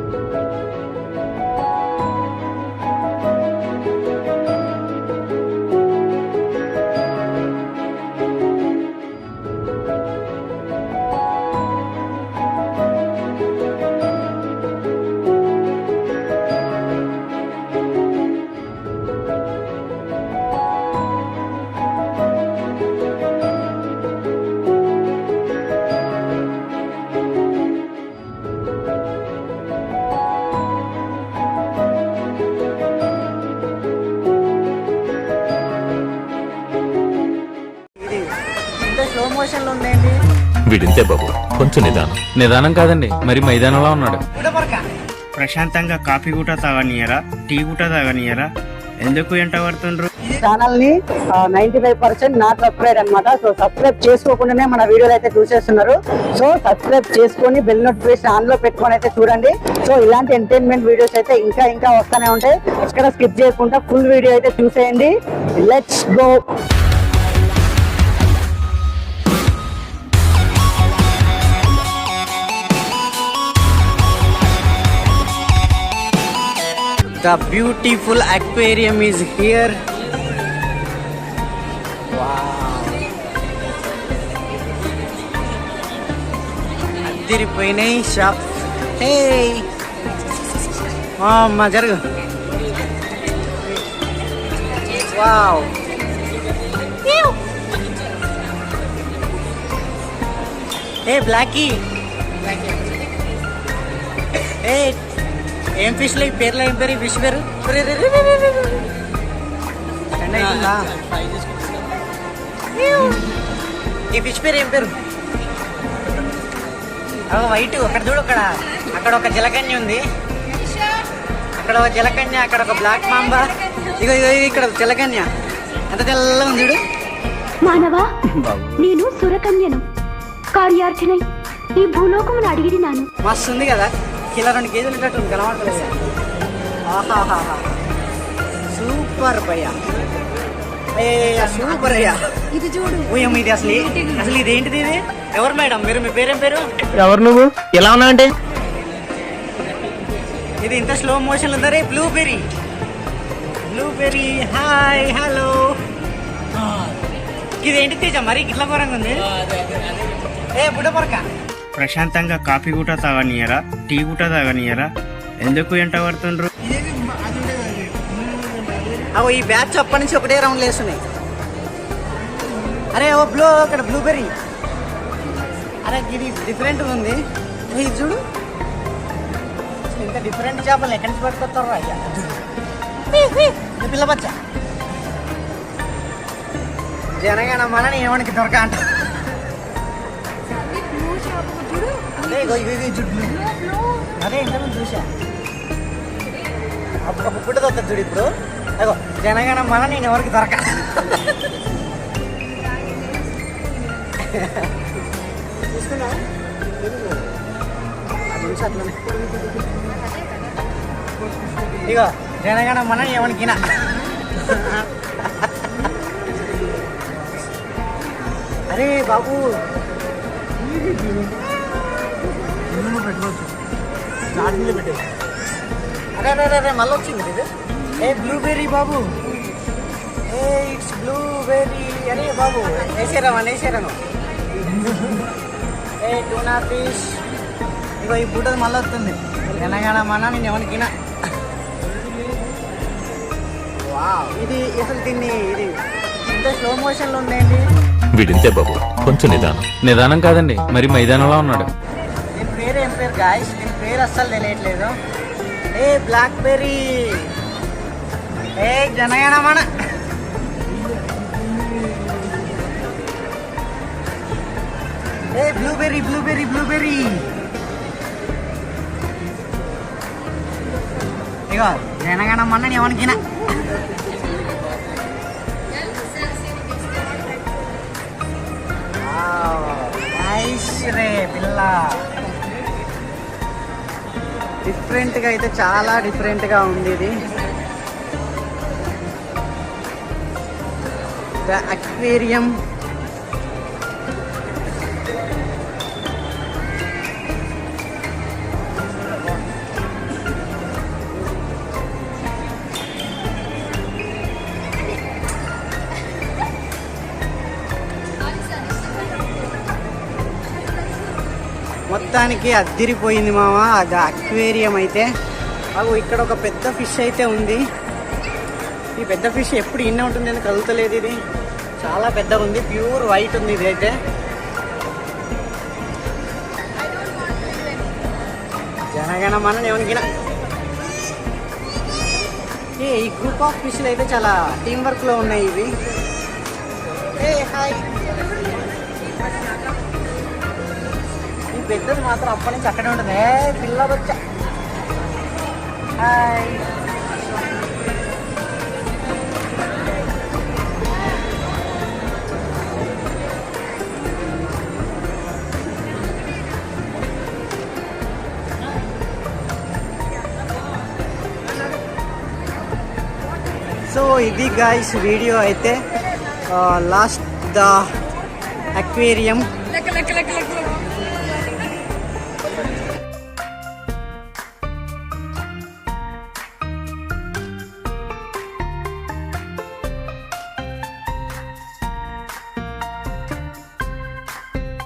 ఇంత ఉందేంటి వీడింతే బాబు కొంచెం నిదానం. నిదానం కాదండి మరి మైదానంలో ఉన్నాడు. ప్రశాంతంగా కాఫీ కూడా తాగనియరా టీ కూడా తాగనియరా? ఎందుకు ఎంట పడుతుండ్రు? ఛానల్ని ninety five percent not subscribe అనమాట సో సబ్స్క్రైబ్ చేసుకోకుండానే మన వీడియోలు అయితే చూసేస్తున్నారు. సో సబ్స్క్రైబ్ చేసుకొని బెల్ నోటిఫికేషన్ ఆన్లో పెట్టుకొని అయితే చూడండి. సో ఇలాంటి ఎంటర్టైన్మెంట్ వీడియోస్ అయితే ఇంకా ఇంకా వస్తూనే ఉంటాయి. ఇక్కడ స్కిప్ చేయకుండా ఫుల్ వీడియో అయితే చూసేయండి. Let's go The beautiful aquarium is here. అదిరిపోయినాయి shop హే అమ్మ జరుగు వావ్ ఏ బ్లాకీ ఏ ఏం ఫిష్ లే? పేర్లు ఏం పేరు? ఈ ఫిష్ పేరు? ఈ ఫిష్ పేరు ఏం పేరు? వైట్. అక్కడ చూడు అక్కడ. అక్కడ ఒక జలకన్య ఉంది. అక్కడ ఒక జలకన్య అక్కడ ఒక బ్లాక్ మాంబా ఇగో ఇగో ఇక్కడ జలకన్య. ఎంత తెల్లగా ఉంది చూడు. మానవా నేను సురకన్యను. కార్యార్థినై ఈ భూలోకమును అడిగిడినాను మస్తు ఉంది కదా. కిలో రెండు కేజీలు ఉన్నట్టు కనబడలేదు ఆహాహాహా. సూపర్ భయ్యా. ఏ సూపర్ అయ్యా. ఇది చూడు. ఓయమ్మ ఇది అసలు అసలు ఇది ఏంటిది ఇది? ఎవరు మేడం? మీరు మీ పేరేం పేరు? ఎవరు నువ్వు? ఎలా ఉన్నా అంటే ఇది ఇంత స్లో మోషన్ ఉందా రే? బ్లూబెర్రీ బ్లూబెర్రీ హాయ్ హలో ఇది ఏంటి తేజ? మరి ఇట్లా ఘోరంగా ఉంది. ఏ బుడ్డపరక ప్రశాంతంగా కాఫీ కూడా తాగనియరా టీ కూడా తాగనియరా? ఎందుకు ఎంట పడుతుండ్రు? అవో ఈ బ్యాచ్ అప్పటి నుంచి ఒకటే రౌండ్ వేస్తున్నాయి. అరే ఓ బ్లూ అక్కడ బ్లూబెర్రీ. అరే ఇది డిఫరెంట్ ఉంది. ఇది చూడు. ఇంత డిఫరెంట్ చేపలు ఎక్కడి నుంచి పట్టుకొస్తారా అయ్యా. ఇది జనగణ మనని ఏమనికి దొరక అంట అదే ఇగో ఇగో ఇగో చూడు blue. అదే ఇంతకుముందు చూసా అప్పుడు ఒక పుట్ట దొరుకుతుంది చూడు ఇప్పుడు అగో జనగణ మన నేను ఎవరికి దొరక చూస్తున్నావా? అది ఉంచు అట్లనే. ఇగో జనగణ మన ఎవరికినా అరే బాబు పెట్టుకోవచ్చు స్టార్టింగ్లో పెట్టే అరే అరే అరే, మళ్ళీ వచ్చింది ఇది ఏ బ్లూబెర్రీ బాబు ఏ ఇట్స్ బ్లూబెర్రీ అరే బాబు వేసారా మన వేసారాను ఏ టూనా ఫిష్ ఇగో ఈ బుడ్డది మళ్ళీ వస్తుంది తెలంగాణ మన నేను ఎవరికినా ఇది అసలు దీన్ని ఇది ఇంత స్లో మోషన్లో ఉందేంటి వీడింతే బాబు కొంచెం నిదానం. నిదానం కాదండి మరి మైదానంలో ఉన్నాడు. దీని పేరు ఏం పేరు గాయస్ దీని పేరు అస్సలు తెలియట్లేదు. ఏ బ్లాక్ బెర్రీ ఏ ఏ బ్లూబెర్రీ బ్లూబెర్రీ బ్లూబెర్రీ ఇగో జనగణ మన ఎవరికినా డిఫరెంట్గా అయితే చాలా డిఫరెంట్గా ఉంది ఇది. అక్వేరియం మొత్తానికి అద్దిరిపోయింది మామ. అది అక్వేరియం అయితే. అవు ఇక్కడ ఒక పెద్ద ఫిష్ అయితే ఉంది. ఈ పెద్ద ఫిష్ ఎప్పుడు ఇన్న ఉంటుంది అని కదులుతలేదు ఇది. చాలా పెద్దగా ఉంది. ప్యూర్ వైట్ ఉంది ఇది అయితే. జనగణ మన ఎవరికినా ఏ ఈ గ్రూప్ ఆఫ్ ఫిష్లు అయితే చాలా టీం వర్క్లో ఉన్నాయి ఇవి. ఏ హాయ్ పెద్దది మాత్రం అప్పటి నుంచి అక్కడే ఉంటుంది. ఏ పిల్ల వచ్చా సో ఇది గాయస్ వీడియో అయితే లాస్ట్ ద అక్వేరియం